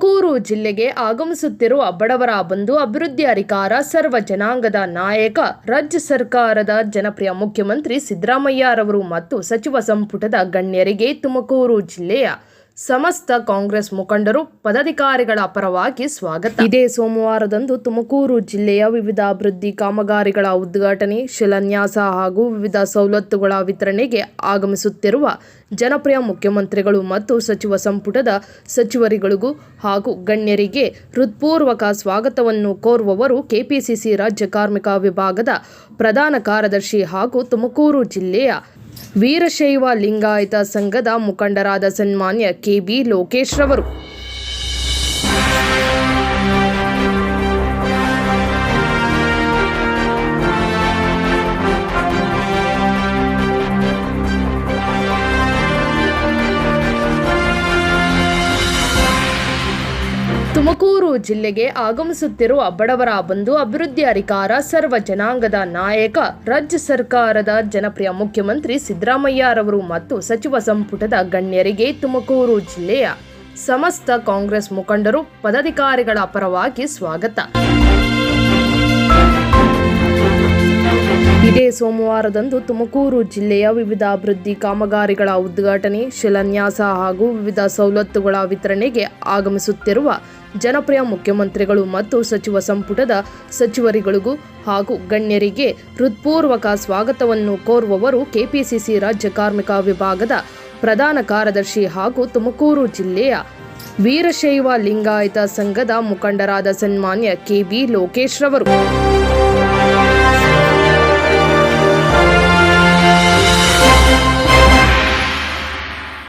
ತುಮಕೂರು ಜಿಲ್ಲೆಗೆ ಆಗಮಿಸುತ್ತಿರುವ ಬಡವರ ಬಂಧು ಅಭಿವೃದ್ಧಿ ಅಧಿಕಾರ ಸರ್ವ ಜನಾಂಗದ ನಾಯಕ, ರಾಜ್ಯ ಸರ್ಕಾರದ ಜನಪ್ರಿಯ ಮುಖ್ಯಮಂತ್ರಿ ಸಿದ್ದರಾಮಯ್ಯರವರು ಮತ್ತು ಸಚಿವ ಸಂಪುಟದ ಗಣ್ಯರಿಗೆ ತುಮಕೂರು ಜಿಲ್ಲೆಯ ಸಮಸ್ತ ಕಾಂಗ್ರೆಸ್ ಮುಖಂಡರು ಪದಾಧಿಕಾರಿಗಳ ಪರವಾಗಿ ಸ್ವಾಗತ. ಇದೇ ಸೋಮವಾರದಂದು ತುಮಕೂರು ಜಿಲ್ಲೆಯ ವಿವಿಧ ಅಭಿವೃದ್ಧಿ ಕಾಮಗಾರಿಗಳ ಉದ್ಘಾಟನೆ, ಶಿಲಾನ್ಯಾಸ ಹಾಗೂ ವಿವಿಧ ಸವಲತ್ತುಗಳ ವಿತರಣೆಗೆ ಆಗಮಿಸುತ್ತಿರುವ ಜನಪ್ರಿಯ ಮುಖ್ಯಮಂತ್ರಿಗಳು ಮತ್ತು ಸಚಿವ ಸಂಪುಟದ ಸಚಿವರಿಗಳಿಗೂ ಹಾಗೂ ಗಣ್ಯರಿಗೆ ಹೃತ್ಪೂರ್ವಕ ಸ್ವಾಗತವನ್ನು ಕೋರುವವರು ಕೆಪಿಸಿಸಿ ರಾಜ್ಯ ಕಾರ್ಮಿಕ ವಿಭಾಗದ ಪ್ರಧಾನ ಕಾರ್ಯದರ್ಶಿ ಹಾಗೂ ತುಮಕೂರು ಜಿಲ್ಲೆಯ ವೀರಶೈವ ಲಿಂಗಾಯತ ಸಂಘದ ಮುಖಂಡರಾದ ಸನ್ಮಾನ್ಯ ಕೆಬಿ ಲೋಕೇಶ್ ರವರು. ಜಿಲ್ಲೆಗೆ ಆಗಮಿಸುತ್ತಿರುವ ಬಡವರ ಬಂಧು ಅಭಿವೃದ್ಧಿ ಅಧಿಕಾರ ಸರ್ವ ಜನಾಂಗದ ನಾಯಕ, ರಾಜ್ಯ ಸರ್ಕಾರದ ಜನಪ್ರಿಯ ಮುಖ್ಯಮಂತ್ರಿ ಸಿದ್ದರಾಮಯ್ಯರವರು ಮತ್ತು ಸಚಿವ ಸಂಪುಟದ ಗಣ್ಯರಿಗೆ ತುಮಕೂರು ಜಿಲ್ಲೆಯ ಸಮಸ್ತ ಕಾಂಗ್ರೆಸ್ ಮುಖಂಡರು, ಪದಾಧಿಕಾರಿಗಳ ಪರವಾಗಿ ಸ್ವಾಗತ. ಇದೇ ಸೋಮವಾರದಂದು ತುಮಕೂರು ಜಿಲ್ಲೆಯ ವಿವಿಧ ಅಭಿವೃದ್ಧಿ ಕಾಮಗಾರಿಗಳ ಉದ್ಘಾಟನೆ, ಶಿಲಾನ್ಯಾಸ ಹಾಗೂ ವಿವಿಧ ಸವಲತ್ತುಗಳ ವಿತರಣೆಗೆ ಆಗಮಿಸುತ್ತಿರುವ ಜನಪ್ರಿಯ ಮುಖ್ಯಮಂತ್ರಿಗಳು ಮತ್ತು ಸಚಿವ ಸಂಪುಟದ ಸಚಿವರುಗಳಿಗೂ ಹಾಗೂ ಗಣ್ಯರಿಗೆ ಹೃತ್ಪೂರ್ವಕ ಸ್ವಾಗತವನ್ನು ಕೋರುವವರು ಕೆಪಿಸಿಸಿ ರಾಜ್ಯ ಕಾರ್ಮಿಕ ವಿಭಾಗದ ಪ್ರಧಾನ ಕಾರ್ಯದರ್ಶಿ ಹಾಗೂ ತುಮಕೂರು ಜಿಲ್ಲೆಯ ವೀರಶೈವ ಲಿಂಗಾಯತ ಸಂಘದ ಮುಖಂಡರಾದ ಸನ್ಮಾನ್ಯ ಕೆಬಿ ಲೋಕೇಶ್ ರವರು.